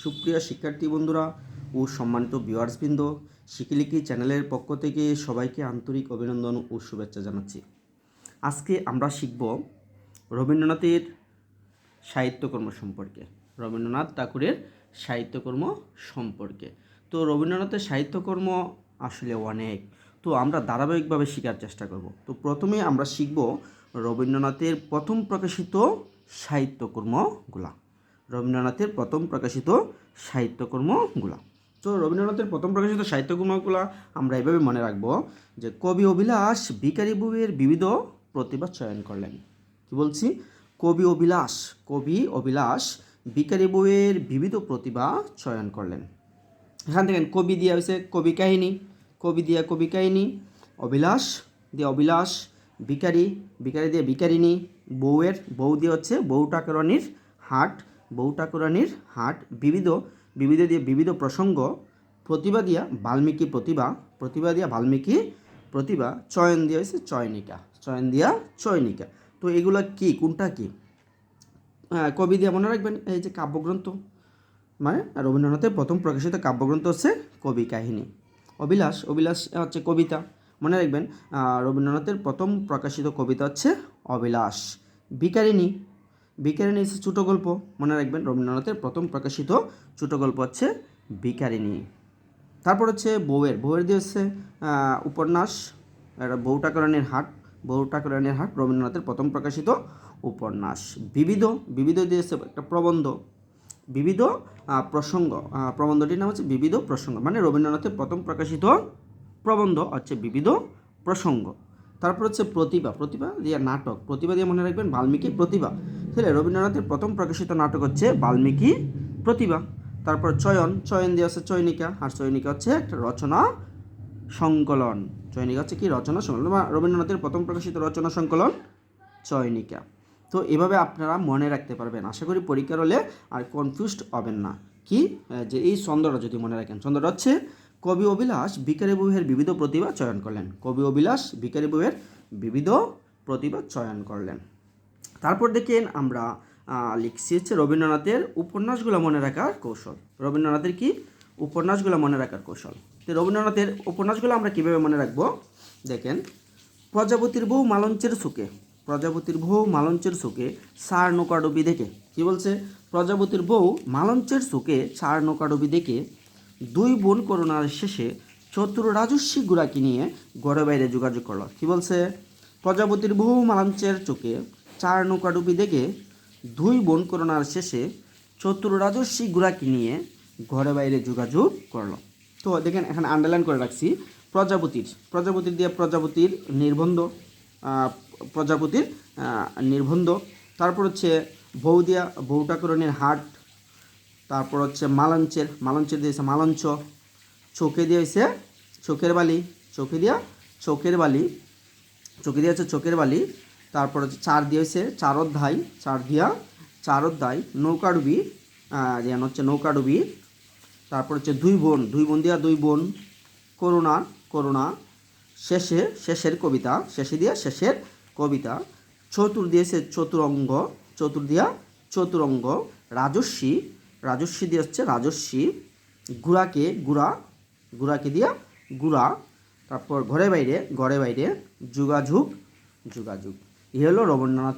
সুপ্রিয় শিক্ষার্থী বন্ধুরা ও সম্মানিত ভিউয়ার্সবৃন্দ শিকিলিকি চ্যানেলের পক্ষ থেকে সবাইকে আন্তরিক অভিনন্দন ও শুভেচ্ছা জানাচ্ছি। আজকে আমরা শিখব রবীন্দ্রনাথের সাহিত্যকর্ম সম্পর্কে, রবীন্দ্রনাথ ঠাকুরের সাহিত্যকর্ম সম্পর্কে। তো রবীন্দ্রনাথের সাহিত্যকর্ম আসলে অনেক, তো আমরা ধারাবাহিকভাবে শেখার চেষ্টা করব। তো প্রথমে আমরা শিখব রবীন্দ্রনাথের প্রথম প্রকাশিত সাহিত্যকর্মগুলা। রবীন্দ্রনাথের প্রথম প্রকাশিত সাহিত্যকর্মগুলা। তো রবীন্দ্রনাথের প্রথম প্রকাশিত সাহিত্যকর্মগুলা আমরা এভাবে মনে রাখব যে কবি অভিলাষ ভিকারি বউয়ের বিবিধ প্রতিভা চয়ন করলেন। কি বলছি? কবি অভিলাষ কবি অভিলাষ ভিকারি বউয়ের বিবিধ প্রতিভা চয়ন করলেন। এখান থেকে কবি দিয়া হয়েছে কবি কাহিনী, কবি দিয়া কবি কাহিনী, অভিলাষ দিয়ে অভিলাষ ভিকারি ভিকারি দিয়ে ভিকারিনী বউয়ের বউ দিয়ে হচ্ছে বউ ঠাকুরানির হাট বউ ঠাকুরানির হাট, বিবিধ বিবিধ দিয়ে বিবিধ প্রসঙ্গ, প্রতিভা দিয়া বাল্মীকি প্রতিভা প্রতিভা দিয়া বাল্মীকি প্রতিভা, চয়ন দিয়া হয়েছে চয়নিকা, চয়ন দিয়া চয়নিকা। তো এগুলা কি, কোনটা কি? কবি দিয়ে মনে রাখবেন, এই যে কাব্যগ্রন্থ মানে রবীন্দ্রনাথের প্রথম প্রকাশিত কাব্যগ্রন্থ হচ্ছে কবি কাহিনী। অবিলাস অবিলাস হচ্ছে কবিতা। মনে রাখবেন রবীন্দ্রনাথের প্রথম প্রকাশিত কবিতা হচ্ছে অবিলাস ভিকারিণী ভিকারিণী হচ্ছে ছোটো গল্প। মনে রাখবেন রবীন্দ্রনাথের প্রথম প্রকাশিত ছোটো গল্প হচ্ছে ভিকারিণী। তারপর হচ্ছে বউয়ের। বউয়ের দিয়ে হচ্ছে উপন্যাস এটা বউ ঠাকুরানির হাট। বউ ঠাকুরানির হাট রবীন্দ্রনাথের প্রথম প্রকাশিত উপন্যাস। বিবিধ বিবিধ দিয়ে হচ্ছে একটা প্রবন্ধ। বিবিধ প্রসঙ্গ। প্রবন্ধটির নাম হচ্ছে বিবিধ প্রসঙ্গ। মানে রবীন্দ্রনাথের প্রথম প্রকাশিত প্রবন্ধ হচ্ছে বিবিধ প্রসঙ্গ। তারপর হচ্ছে প্রতিভা প্রতিভা দিয়ে নাটক, প্রতিভা দিয়ে মনে রাখবেন বাল্মীকি প্রতিভা। তাহলে রবীন্দ্রনাথের প্রথম প্রকাশিত নাটক হচ্ছে বাল্মীকি প্রতিভা। তারপর চয়ন চয়ন দিয়ে হচ্ছে চয়নিকা, আর চয়নিকা হচ্ছে একটা রচনা সংকলন। চয়নিকা হচ্ছে কি? রচনা সংকলন। বা রবীন্দ্রনাথের প্রথম প্রকাশিত রচনা সংকলন চয়নিকা। তো এভাবে আপনারা মনে রাখতে পারবেন। আশা করি পরীক্ষার হলে আর কনফিউজড হবেন না। কি? যে এই ছন্দটা যদি মনে রাখেন, ছন্দটা হচ্ছে কবি অভিলাষ ভিকারি বউয়ের বিবিধ প্রতিভা চয়ন করলেন। কবি অভিলাষ ভিকারি বউয়ের বিবিধ প্রতিভা চয়ন করলেন। তারপর দেখেন আমরা লিখছি হচ্ছে রবীন্দ্রনাথের উপন্যাসগুলো মনে রাখার কৌশল। রবীন্দ্রনাথের কি? উপন্যাসগুলো মনে রাখার কৌশল। তো রবীন্দ্রনাথের উপন্যাসগুলো আমরা কীভাবে মনে রাখব? দেখেন, প্রজাপতির বউ মালঞ্চের সুখে, প্রজাপতির বউ মালঞ্চের সুখে সার নৌকাডুবি দেখে। কি বলছে? প্রজাপতির বউ মালঞ্চের সুখে সার নৌকাডুবি দেখে দুই বোন করোনার শেষে চতুর রাজস্বী গুড়াকে নিয়ে ঘরে বাইরে যোগাযোগ করল। কি বলছে? প্রজাপতির বহু মালাঞ্চের চোখে চার নৌকাডুবি দেখে দুই বোন করোনার শেষে চতুর রাজস্বী গুড়াকে নিয়ে ঘরে বাইরে যোগাযোগ করল। তো দেখেন, এখানে আন্ডারলাইন করে রাখছি, প্রজাপতির। প্রজাপতির দিয়ে প্রজাপতির নির্বন্ধ প্রজাপতির নির্বন্ধ। তারপর হচ্ছে বউ দিয়া বউ ঠাকুরনের হাট তারপর হচ্ছে মালঞ্চের মালঞ্চের দিয়েছে মালঞ্চ। চোখে দিয়েছে চোখের বালি, চোখে দিয়া চোখের বালি, চোখে দিয়েছে চোখের বালি। তারপর হচ্ছে চার দিয়ে দিয়েছে চার অধ্যায় চার দিয়া চার অধ্যায় নৌকাডুবি যেন হচ্ছে নৌকাডুবি তারপর হচ্ছে দুই বোন দুই বোন দিয়া দুই বোন। করুণা করুণা, শেষে, শেষের কবিতা, শেষে দিয়া শেষের কবিতা। চতুর দিয়েছে চতুরঙ্গ, চতুর দিয়া চতুরঙ্গ, রাজস্বী রাজস্বী দিয়ে হচ্ছে রাজস্বী, গুড়াকে গুড়া, গুড়াকে দিয়া গুড়া, তারপর ঘরে বাইরে ঘরে বাইরে যোগাযোগ যোগাযোগ। এই হলো রবীন্দ্রনাথ